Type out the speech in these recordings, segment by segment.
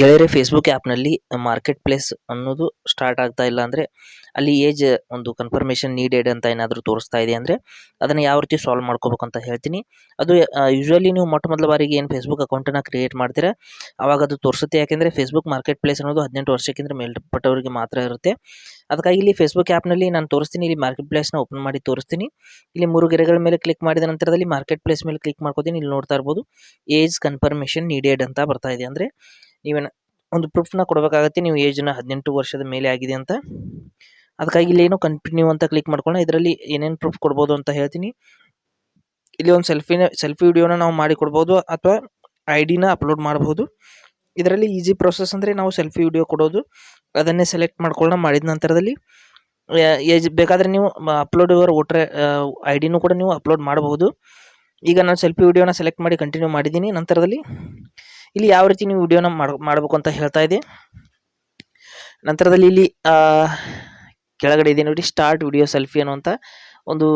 ಗೆಳೆಯರೆ ಫೇಸ್ಬುಕ್ ಆ್ಯಪ್ನಲ್ಲಿ market place ಅನ್ನೋದು ಸ್ಟಾರ್ಟ್ ಆಗ್ತಾ ಇಲ್ಲ ಅಂದರೆ ಅಲ್ಲಿ ಏಜ್ ಒಂದು ಕನ್ಫರ್ಮೇಷನ್ ನೀಡೆಡ್ ಅಂತ ಏನಾದರೂ ತೋರಿಸ್ತಾ ಇದೆ ಅಂದರೆ ಅದನ್ನು ಯಾವ ರೀತಿ ಸಾಲ್ವ್ ಮಾಡ್ಕೋಬೇಕು ಅಂತ ಹೇಳ್ತೀನಿ. ಅದು ಯೂಶ್ವಲಿ ನೀವು ಮೊಟ್ಟ ಮೊದಲ ಬಾರಿಗೆ ಏನು ಫೇಸ್ಬುಕ್ ಅಕೌಂಟನ್ನು ಕ್ರಿಯೇಟ್ ಮಾಡ್ತೀರಾ ಆವಾಗ ಅದು ತೋರಿಸುತ್ತೆ. ಯಾಕೆಂದರೆ ಫೇಸ್ಬುಕ್ ಮಾರ್ಕೆಟ್ ಪ್ಲೇಸ್ ಅನ್ನೋದು ಹದಿನೆಂಟು ವರ್ಷಕ್ಕಿಂತ ಮೇಲ್ಪಟ್ಟವರಿಗೆ ಮಾತ್ರ ಇರುತ್ತೆ. ಅದಕ್ಕಾಗಿ ಇಲ್ಲಿ ಫೇಸ್ಬುಕ್ ಆ್ಯಪ್ನಲ್ಲಿ ನಾನು ತೋರಿಸ್ತೀನಿ, ಇಲ್ಲಿ ಮಾರ್ಕೆಟ್ ಪ್ಲೇಸ್ನ ಓಪನ್ ಮಾಡಿ ತೋರಿಸ್ತೀನಿ. ಇಲ್ಲಿ ಮೂರು ಗೆರೆಗಳ ಮೇಲೆ ಕ್ಲಿಕ್ ಮಾಡಿದ ನಂತರದಲ್ಲಿ ಮಾರ್ಕೆಟ್ ಪ್ಲೇಸ್ ಮೇಲೆ ಕ್ಲಿಕ್ ಮಾಡ್ಕೋತೀನಿ. ಇಲ್ಲಿ ನೋಡ್ತಾ ಇರ್ಬೋದು ಏಜ್ ಕನ್ಫರ್ಮೇಷನ್ ನೀಡೆಡ್ ಅಂತ ಬರ್ತಾ ಇದೆ. ಅಂದರೆ ನೀವೇನು ಒಂದು ಪ್ರೂಫ್ನ ಕೊಡಬೇಕಾಗತ್ತೆ, ನೀವು ಏಜ್ನ ಹದಿನೆಂಟು ವರ್ಷದ ಮೇಲೆ ಆಗಿದೆ ಅಂತ. ಅದಕ್ಕಾಗಿ ಇಲ್ಲಿ ಏನು ಕಂಟಿನ್ಯೂ ಅಂತ ಕ್ಲಿಕ್ ಮಾಡ್ಕೊಳ್ಳೋಣ. ಇದರಲ್ಲಿ ಏನೇನು ಪ್ರೂಫ್ ಕೊಡ್ಬೋದು ಅಂತ ಹೇಳ್ತೀನಿ. ಇಲ್ಲಿ ಒಂದು ಸೆಲ್ಫಿನ ಸೆಲ್ಫಿ ವಿಡಿಯೋನ ನಾವು ಮಾಡಿ ಕೊಡ್ಬೋದು ಅಥವಾ ಐ ಡಿನ ಅಪ್ಲೋಡ್ ಮಾಡ್ಬೋದು. ಇದರಲ್ಲಿ ಈಸಿ ಪ್ರೊಸೆಸ್ ಅಂದರೆ ನಾವು ಸೆಲ್ಫಿ ವಿಡಿಯೋ ಕೊಡೋದು. ಅದನ್ನೇ ಸೆಲೆಕ್ಟ್ ಮಾಡ್ಕೊಳ್ಳೋಣ ಮಾಡಿದ ನಂತರದಲ್ಲಿ. ಏಜ್ ಬೇಕಾದರೆ ನೀವು ಅಪ್ಲೋಡ್ ಯುವರ್ ವೋಟ್ರ್ ಐ ಡಿನೂ ಕೂಡ ನೀವು ಅಪ್ಲೋಡ್ ಮಾಡಬಹುದು ಈಗ ನಾನು ಸೆಲ್ಫಿ ವಿಡಿಯೋನ ಸೆಲೆಕ್ಟ್ ಮಾಡಿ ಕಂಟಿನ್ಯೂ ಮಾಡಿದ್ದೀನಿ. ನಂತರದಲ್ಲಿ ಇಲ್ಲಿ ಯಾವ ರೀತಿ ನೀವು ವಿಡಿಯೋನ ಮಾಡ್, ಮಾಡಬೇಕು ಅಂತ ಹೇಳ್ತಾ ಇದೆ ನಂತರದಲ್ಲಿ ಇಲ್ಲಿ ಕೆಳಗಡೆ ಇದೆ ನೋಡಿ ಸ್ಟಾರ್ಟ್ ವಿಡಿಯೋ ಸೆಲ್ಫಿ ಅನ್ನುವಂಥ ಒಂದು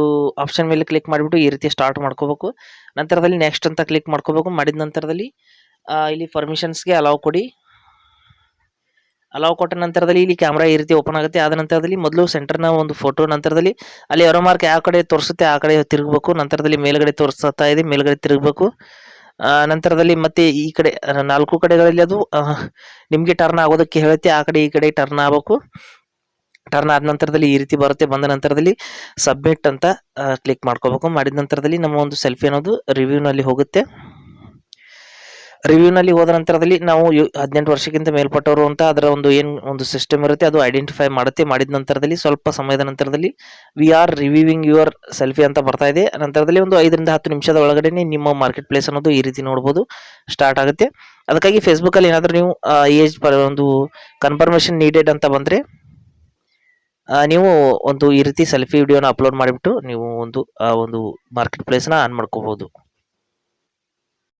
ಆಪ್ಷನ್ ಮೇಲೆ ಕ್ಲಿಕ್ ಮಾಡಿಬಿಟ್ಟು ಈ ರೀತಿ ಸ್ಟಾರ್ಟ್ ಮಾಡ್ಕೋಬೇಕು. ನಂತರದಲ್ಲಿ ನೆಕ್ಸ್ಟ್ ಅಂತ ಕ್ಲಿಕ್ ಮಾಡ್ಕೋಬೇಕು. ಮಾಡಿದ ನಂತರದಲ್ಲಿ ಇಲ್ಲಿ ಪರ್ಮಿಷನ್ಸ್ಗೆ ಅಲಾವ್ ಕೊಡಿ. ಅಲಾವ್ ಕೊಟ್ಟ ನಂತರದಲ್ಲಿ ಇಲ್ಲಿ ಕ್ಯಾಮ್ರಾ ಈ ರೀತಿ ಓಪನ್ ಆಗುತ್ತೆ. ಆದ ನಂತರದಲ್ಲಿ ಮೊದಲು ಸೆಂಟರ್ನ ಒಂದು ಫೋಟೋ ನಂತರದಲ್ಲಿ ಅಲ್ಲಿ ಎರೋ ಮಾರ್ಕ್ ಯಾವ ಕಡೆ ತೋರಿಸುತ್ತೆ ಆ ಕಡೆ ತಿರುಗಬೇಕು. ನಂತರದಲ್ಲಿ ಮೇಲ್ಗಡೆ ತೋರಿಸ್ತಾ ಇದೆ, ಮೇಲ್ಗಡೆ ತಿರುಗಬೇಕು. ನಂತರದಲ್ಲಿ ಮತ್ತೆ ಈ ಕಡೆ ನಾಲ್ಕು ಕಡೆಗಳಲ್ಲಿ ಅದು ನಿಮಗೆ ಟರ್ನ್ ಆಗೋದಕ್ಕೆ ಹೇಳುತ್ತೆ, ಆ ಕಡೆ ಈ ಕಡೆ ಟರ್ನ್ ಆಗಬೇಕು. ಟರ್ನ್ ಆದ ನಂತರದಲ್ಲಿ ಈ ರೀತಿ ಬರುತ್ತೆ. ಬಂದ ನಂತರದಲ್ಲಿ ಸಬ್ಮಿಟ್ ಅಂತ ಕ್ಲಿಕ್ ಮಾಡ್ಕೋಬೇಕು. ಮಾಡಿದ ನಂತರದಲ್ಲಿ ನಮ್ಮ ಒಂದು ಸೆಲ್ಫಿ ಅನ್ನೋದು ರಿವ್ಯೂನಲ್ಲಿ ಹೋಗುತ್ತೆ. ರಿವ್ಯೂನಲ್ಲಿ ಹೋದ ನಂತರದಲ್ಲಿ ನಾವು ಹದಿನೆಂಟು ವರ್ಷಕ್ಕಿಂತ ಮೇಲ್ಪಟ್ಟವರು ಅಂತ ಅದರ ಒಂದು ಏನು ಒಂದು ಸಿಸ್ಟಮ್ ಇರುತ್ತೆ, ಅದು ಐಡೆಂಟಿಫೈ ಮಾಡುತ್ತೆ. ಮಾಡಿದ ನಂತರದಲ್ಲಿ, ಸ್ವಲ್ಪ ಸಮಯದ ನಂತರದಲ್ಲಿ we are reviewing your selfie ಅಂತ ಬರ್ತಾ ಇದೆ. ನಂತರದಲ್ಲಿ ಒಂದು ಐದರಿಂದ ಹತ್ತು ನಿಮಿಷದ ಒಳಗಡೆ ನಿಮ್ಮ ಮಾರ್ಕೆಟ್ ಪ್ಲೇಸ್ ಅನ್ನೋದು ಈ ರೀತಿ ನೋಡ್ಬೋದು ಸ್ಟಾರ್ಟ್ ಆಗುತ್ತೆ. ಅದಕ್ಕಾಗಿ ಫೇಸ್ಬುಕ್ಕಲ್ಲಿ ಏನಾದರೂ ನೀವು ಏಜ್ ಪರ್ ಒಂದು ಕನ್ಫರ್ಮೇಷನ್ ನೀಡೆಡ್ ಅಂತ ಬಂದರೆ ನೀವು ಒಂದು ಈ ರೀತಿ ಸೆಲ್ಫಿ ವಿಡಿಯೋನ ಅಪ್ಲೋಡ್ ಮಾಡಿಬಿಟ್ಟು ನೀವು ಒಂದು ಒಂದು ಮಾರ್ಕೆಟ್ ಪ್ಲೇಸ್ನ ಆನ್ ಮಾಡ್ಕೋಬೋದು.